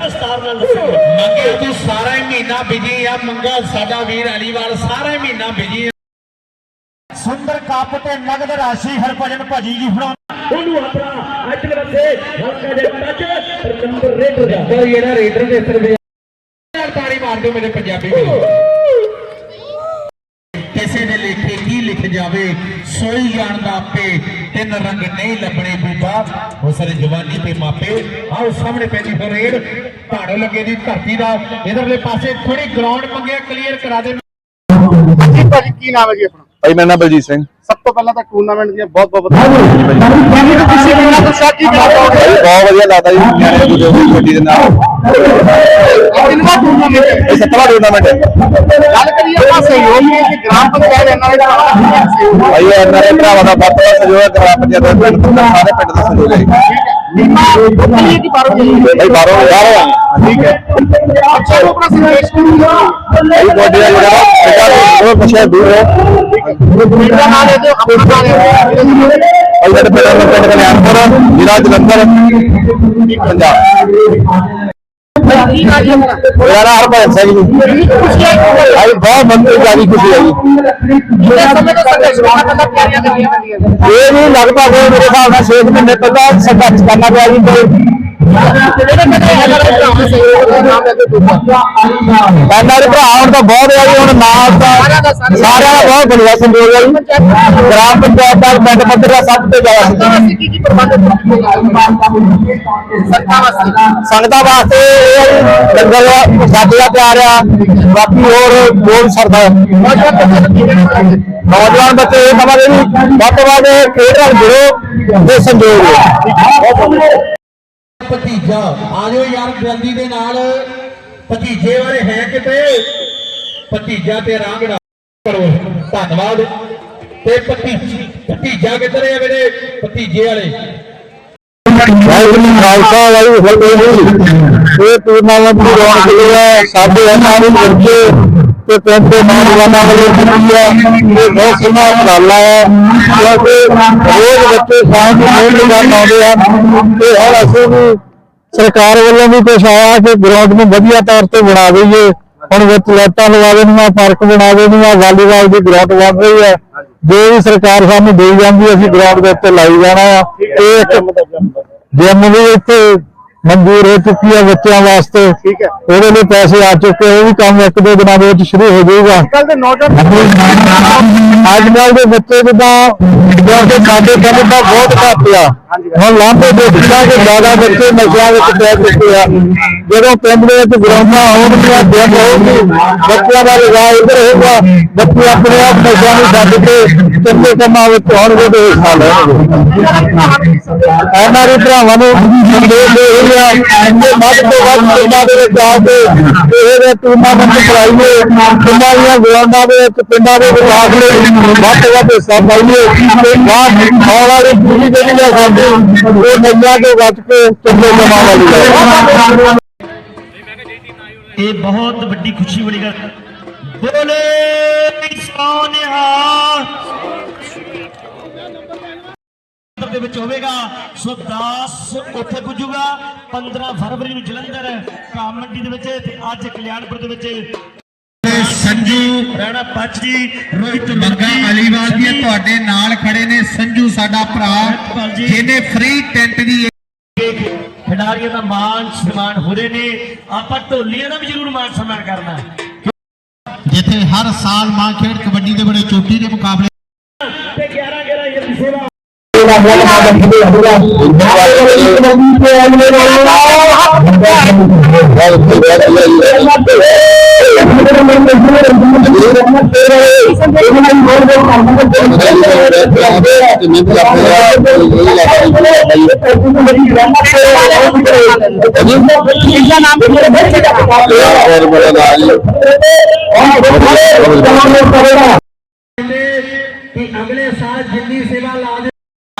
ਵਿਸਤਾਰ ਨਾਲ ਦੱਸੋਗੇ ਮੰਗੇ ਤੂੰ ਸਾਰਾ ਹੀ ਮਹੀਨਾ ਬਿਜ਼ੀ ਆ। ਮੰਗਾ ਸਾਡਾ ਵੀਰ ਅਲੀਵਾਲ ਸਾਰਾ ਹੀ ਮਹੀਨਾ ਬਿਜ਼ੀ ਆ। ਸੁੰਦਰ ਕੱਪ ਤੇ ਨਗਦ ਰਾਸ਼ੀ ਹਰਭਜਨ ਭਾਜੀ ਜੀ ਫੜਾ ਉਹਨੂੰ ਆਪਣਾ ਅੱਜ ਦੇ ਬੱਸੇ ਹਲਕਾ ਦੇ ਟੱਚ ਨੰਬਰ ਰੇਡਰ ਦਾ ਕੋਈ ਇਹਦਾ ਰੇਡਰ ਦੇ ਸਰਵੇ ਯਾਰ ਤਾੜੀ ਮਾਰ ਦਿਓ ਮੇਰੇ ਪੰਜਾਬੀ ਵੀਰ। ਕਿਸੇ ਦੇ ਲੇਖੇ ਕੀ ਲਿਖ ਜਾਵੇ ਸੋਈ ਜਾਣਦਾ ਆਪੇ ਤਿੰਨ ਰੰਗ ਨਹੀਂ ਲੱਭਣੇ ਬੂਬਾ ਉਹ ਸਾਰੇ ਜਵਾਨੀ ਤੇ ਮਾਪੇ। ਆਓ ਸਾਹਮਣੇ ਪੈਂਦੀ ਫਰੇਡ ਭਾੜੋ ਲੱਗੇ ਦੀ ਧਰਤੀ ਦਾ। ਇਧਰਲੇ ਪਾਸੇ ਥੋੜੀ ਗਰਾਊਂਡ ਮੰਗਿਆ ਕਲੀਅਰ ਕਰਾ ਦੇ। ਜੀ ਭਾਜੀ ਕੀ ਨਾਮ ਹੈ ਜੀ ਆਪਣਾ? ਭਾਈ ਮੇਰਾ ਨਾਮ ਬਲਜੀਤ ਸਿੰਘ। ਸਭ ਤੋਂ ਪਹਿਲਾਂ ਤਾਂ ਟੂਰਨਾਮੈਂਟ ਦੀਆਂ ਬਹੁਤ ਬਹੁਤ ਬਹੁਤ ਵਧੀਆ ਲੱਗਦਾ ਜੀ ਨਿਆਣੇ ਨੂੰ ਜੋ ਗੱਡੀ ਦੇ ਨਾਲ। ਕਿੰਨਾ ਟੂਰਨਾਮੈਂਟ ਹੈ? ਇਹ ਸੱਤਵਾਂ ਟੂਰਨਾਮੈਂਟ ਹੈ। ਗੱਲ ਕਰੀਏ ਆਪਾਂ ਸਹਿਯੋਗ ਦੀ ਕਿ ਗ੍ਰਾਮ ਪੰਚਾਇਤ ਇਹਨਾਂ ਦੇ ਦਾ। ਭਾਈ ਇਹਨਾਂ ਦੇ ਭਰਾਵਾਂ ਦਾ ਵੱਧ ਤੋਂ ਵੱਧ ਸਹਿਯੋਗ ਹੈ ਗ੍ਰਾਮ ਪੰਚਾਇਤ ਦੇ ਸਾਰੇ ਪਿੰਡ ਦਾ ਸਹਿਯੋਗ ਹੈ। ਬਾਰੋ ਜੀ ਭਾਈ ਬਾਹਰੋਂ ਬਾਹਰੋਂ। ਠੀਕ ਹੈ। ਅੱਛਾ ਆਪਣਾ ਸੰਦੇਸ਼ ਕਰੂਗਾ ਭਾਈ ਤੁਹਾਡੇ ਦਾ ਜਿਹੜਾ ਬੇਟਾ ਉਹ ਪਿੱਛੇ ਦੂਰ ਹੈ ਮੇਰਾ ਨਾਮ ਹੈ ਜੋ ਆਪਣਾ ਨਾਮ ਹੈ ਸਾਡੇ ਪਿੰਡ ਦਾ ਪਿੰਡ ਕਲਿਆਣਪੁਰ ਜ਼ਿਲ੍ਹਾ ਜਲੰਧਰ ਪੰਜਾਬ। ਹੈ ਮੇਰਾ ਹਰਭਜਨ ਸਿੰਘ ਜੀ ਭਾਈ ਬਹੁਤ ਮੰਤਰੀ ਜਾਨੀ ਖੁਸ਼ੀ ਹੈ ਜੀ। ਇਹ ਵੀ ਲਗਭਗ ਮੇਰੇ ਹਿਸਾਬ ਨਾਲ 6 ਮਹੀਨੇ ਪਹਿਲਾਂ ਸੰਘਰਸ਼ ਕਰਨਾ ਪਿਆ ਜੀ। ਇਹਨਾਂ ਦੇ ਭਰਾ ਹੁਣ ਤਾਂ ਬਹੁਤ ਹੈ ਜੀ, ਹੁਣ ਨਾਮ ਤਾਂ ਸਾਰਿਆਂ ਦਾ ਬਹੁਤ ਵਧੀਆ ਸੰਯੋਗ ਹੈ ਜੀ। ਗ੍ਰਾਮ ਪੰਚਾਇਤ ਦਾ ਪਿੰਡ ਪੱਧਰ ਦਾ ਸਭ ਤੋਂ ਜ਼ਿਆਦਾ ਸੰਗਤਾਂ ਵਾਸਤੇ ਇਹ ਹੈ ਜੀ ਲੰਗਰ ਸਾਡੇ ਦਾ ਤਿਆਰ ਆ, ਬਾਕੀ ਹੋਰ ਬਹੁਤ ਸਰਦਾ ਨੌਜਵਾਨ ਬੱਚੇ ਨੌਜਵਾਨ ਬੱਚੇ ਇਹ ਕਹਾਂਗੇ ਵੀ ਵੱਧ ਤੋਂ ਵੱਧ ਖੇਡ ਨਾਲ ਜੁੜੋ ਤੇ ਸੰਯੋਗ ਭਤੀਜਾ। ਆ ਯਾਰ, ਜਲਦੀ ਦੇ ਨਾਲ। ਭਤੀਜੇ ਵਾਲੇ ਹੈ ਕਿਤੇ? ਭਤੀਜਾ ਤੇ ਰਾਂਗੜਾ ਕਰੋ। ਧੰਨਵਾਦ। ਤੇ ਭਤੀਜੀ ਭਤੀਜਾ ਕਿੱਧਰ ਹੈ ਮੇਰੇ ਭਤੀਜੇ ਵਾਲੇ। ਵਾਹਿਗੁਰੂ ਖਾਲਸਾ, ਵਾਹਿਗੁਰੂ ਫਤਿਹ। ਇਹ ਟੂਰਨਾਮੈਂਟ ਦੀ ਰੌਣਕ ਜਿਹੜੀ ਸਾਡੇ ਇਹਨਾਂ ਦੇ ਤੇ ਪਿੰਡ ਦੇ ਨੌਜਵਾਨਾਂ ਵੱਲੋਂ ਕੀਤੀ ਹੈ। ਇਹ ਬਹੁਤ ਸੋਹਣਾ ਉਪਰਾਲਾ ਹੈ। ਕਿਉਂਕਿ ਰੋਜ਼ ਬੱਚੇ ਸ਼ਾਮ ਨੂੰ ਮਿਹਨਤ ਕਰਨ ਆਉਂਦੇ ਹਨ। ਤੇ ਹੁਣ ਅਸੀਂ ਵੀ ਸਰਕਾਰ ਵੱਲੋਂ ਵੀ ਕੁਛ ਆਇਆ ਕਿ ਗਰਾਊਂਡ ਨੂੰ ਵਧੀਆ ਤੌਰ ਤੇ ਬਣਾ ਦਈਏ। ਹੁਣ ਵਿੱਚ ਲਾਈਟਾਂ ਲਵਾ ਦੇਣੀਆਂ ਪਾਰਕ ਬਣਾ ਦੇਣੀਆਂ ਵਾਲੀਬਾਲ ਦੀ ਗਰਾਊਂਡ ਬਣ ਰਹੀ ਹੈ। ਜੋ ਵੀ ਸਰਕਾਰ ਸਾਨੂੰ ਦੇਈ ਜਾਂਦੀ ਹੈ, ਅਸੀਂ ਗਰਾਊਂਡ ਦੇ ਉੱਤੇ ਲਾਈ ਜਾਣਾ ਆ। ਇਹ ਇੱਕ ਜਿਮ ਵੀ ਇੱਥੇ ਮਨਜ਼ੂਰ ਹੋ ਚੁੱਕੀ ਹੈ ਬੱਚਿਆਂ ਵਾਸਤੇ। ਠੀਕ ਹੈ। ਉਹਦੇ ਲਈ ਪੈਸੇ ਆ ਚੁੱਕੇ ਉਹ ਵੀ ਕੰਮ ਇੱਕ ਦੋ ਦਿਨਾਂ ਦੇ ਵਿੱਚ ਸ਼ੁਰੂ ਹੋ ਜਾਊਗਾ। ਕੱਲ ਦੇ ਨੌਜਵਾਨ ਅੱਜ ਕੱਲ ਦੇ ਬੱਚੇ ਜਿੱਦਾਂ ਕਿਉਂਕਿ ਸਾਡੇ ਪਿੰਡ ਦਾ ਬਹੁਤ ਘੱਟ ਆ। ਹੁਣ ਲਾਂਭੇ ਦੇਖਿਆ ਕਿ ਜ਼ਿਆਦਾ ਬੱਚੇ ਨਸ਼ਿਆਂ ਵਿੱਚ ਪੈ ਚੁੱਕੇ ਆ। ਜਦੋਂ ਪਿੰਡ ਦੇ ਵਿੱਚ ਗਰਾਊਂਡਾਂ ਹੋਣਗੀਆਂ ਦਿਨ ਹੋਊਗੀ ਬੱਚਿਆਂ ਦਾ ਲਗਾਅ ਇੱਧਰ ਹੋਊਗਾ ਬੱਚੇ ਆਪਣੇ ਆਪ ਨਸ਼ਿਆਂ ਨੂੰ ਛੱਡ ਕੇ ਚੰਗੇ ਕੰਮਾਂ ਵਿੱਚ ਆਉਣਗੇ ਤੇ ਹਿੱਸਾ ਲੈਣਗੇ ਦੇ ਭਰਾਵਾਂ ਨੂੰ ਸੰਦੇਸ਼ ਦੇ ਰਿਹਾ ਕਿ ਵੱਧ ਤੋਂ ਵੱਧ ਪਿੰਡਾਂ ਦੇ ਵਿੱਚ ਆ ਕੇ ਇਹਦੇ ਟੂਰਨਾਮੈਂਟ ਕਰਾਈਏ। ਪਿੰਡਾਂ ਦੀਆਂ ਗਰਾਊਂਡਾਂ ਦੇ ਵਿੱਚ, ਪਿੰਡਾਂ ਦੇ ਵਿਕਾਸ ਲਈ ਵੱਧ ਤੋਂ ਵੱਧ ਹਿੱਸਾ ਪਾਈਏ। ਤੇ ਬਾਅਦ ਆਉਣ ਵਾਲੀ ਪੀੜ੍ਹੀ ਜਿਹੜੀ ਹੈ ਸਾਡੀ, ਉਹ ਨਸ਼ਿਆਂ ਤੋਂ ਬਚ ਕੇ ਚੰਗੇ ਕੰਮਾਂ ਵਾਲੀ ਹੈ ਇਹ ਬਹੁਤ ਵੱਡੀ ਖੁਸ਼ੀ ਵਾਲੀ ਗੱਲ। ਬੋਲੇ ਸੋਨਿਹਾ ਦੇ ਵਿੱਚ ਹੋਵੇਗਾ। ਸੋ 10 ਉੱਥੇ ਪੁੱਜੂਗਾ। 15 ਫਰਵਰੀ ਨੂੰ ਜਲੰਧਰ ਕਾਮ ਮੰਡੀ ਦੇ ਵਿੱਚ ਤੇ ਅੱਜ ਕਲਿਆਣਪੁਰ ਦੇ ਵਿੱਚ ਸੰਜੂ ਰਾਣਾ ਪੱਚ ਜੀ ਰੋਹਿਤ ਮੰਗਾ ਅਲੀਵਾਲ ਜੀ ਤੁਹਾਡੇ ਨਾਲ ਖੜੇ ਨੇ। ਸੰਜੂ ਸਾਡਾ ਭਰਾ ਜਿਹਨੇ ਫ੍ਰੀ ਟੈਂਟ ਦੀ ਖਿਡਾਰੀਆਂ ਦਾ ਮਾਨ ਸਨਮਾਨ ਹੋ ਰਹੇ ਨੇ। ਆਪਾਂ ਢੋਲੀਆਂ ਦਾ ਵੀ ਜ਼ਰੂਰ ਮਾਨ ਸਨਮਾਨ ਕਰਨਾ ਜਿੱਥੇ ਹਰ ਸਾਲ ਮਾਂ ਖੇਡ ਕਬੱਡੀ ਦੇ ਬੜੇ ਚੋਟੀ ਦੇ ਮੁਕਾਬਲੇ ਤੇ 11 11 ਇਹ ਸੇਵਾ ਕਿ ਅਗਲੇ ਸਾਲ ਜਿੰਨੀ ਸੇਵਾ ਲਾ ਦੇ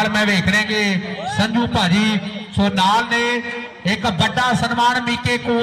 ਨਾਲ ਮੈਂ ਵੇਖ ਰਿਹਾ ਕਿ ਸੰਜੂ ਭਾਜੀ ਸੋ ਨਾਲ ਨੇ ਇੱਕ ਵੱਡਾ ਸਨਮਾਨ ਮੀਕੇ ਕੋਲ